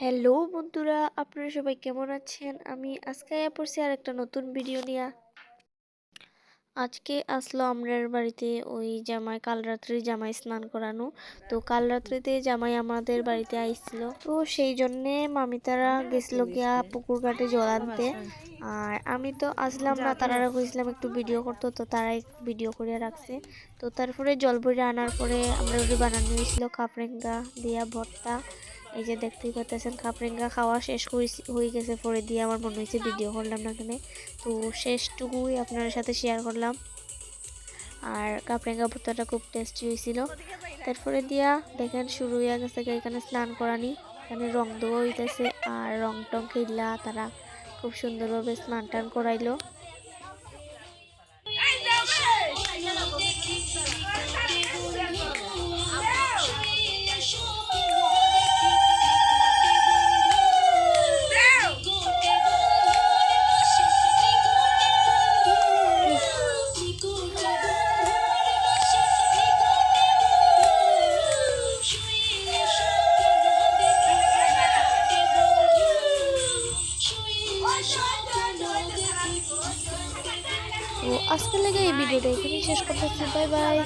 Hello বন্ধুরা, আপনারা সবাই কেমন আছেন? আমি আজকে আয়া পড়ছি আর একটা নতুন ভিডিও নিয়ে। আজকে আসলো আমরার বাড়িতে ওই জামাই, কাল রাত্রে জামাই স্নান করানো। তো কাল রাত্রিতে জামাই আমাদের বাড়িতে আইছিল তো সেই জন্যে মামিতারা গেছিল গিয়া পুকুর ঘাটে জল আনতে। আর আমি তো আসলাম না তারা কইছিলাম একটু ভিডিও করতো, তো তারাই ভিডিও করে রাখছে। তো তারপরে জল ভরে আনার পরে আমরা বানানো হয়েছিল কাপড়েঙ্গা দিয়া ভর্তা। এই যে দেখতেই পাচ্ছেন, কাপড়েঙ্গা খাওয়া শেষ হয়ে গেছে পরে দিয়ে আমার মনে হয়েছে ভিডিও করলাম না কেন। তো শেষটুকুই আপনার সাথে শেয়ার করলাম। আর কাপড়েঙ্গা ভর্তাটা খুব টেস্টি হয়েছিল। তারপরে দিয়া দেখেন শুরু হয়ে গেছে এখানে স্নান করানি। এখানে রং দেওয়া হইতেছে আর রং টং খেললা তারা খুব সুন্দরভাবে স্নান টান করাইলো। তো আজকের লেগে এই ভিডিওটা এখানেই শেষ করতেছি। Bye bye.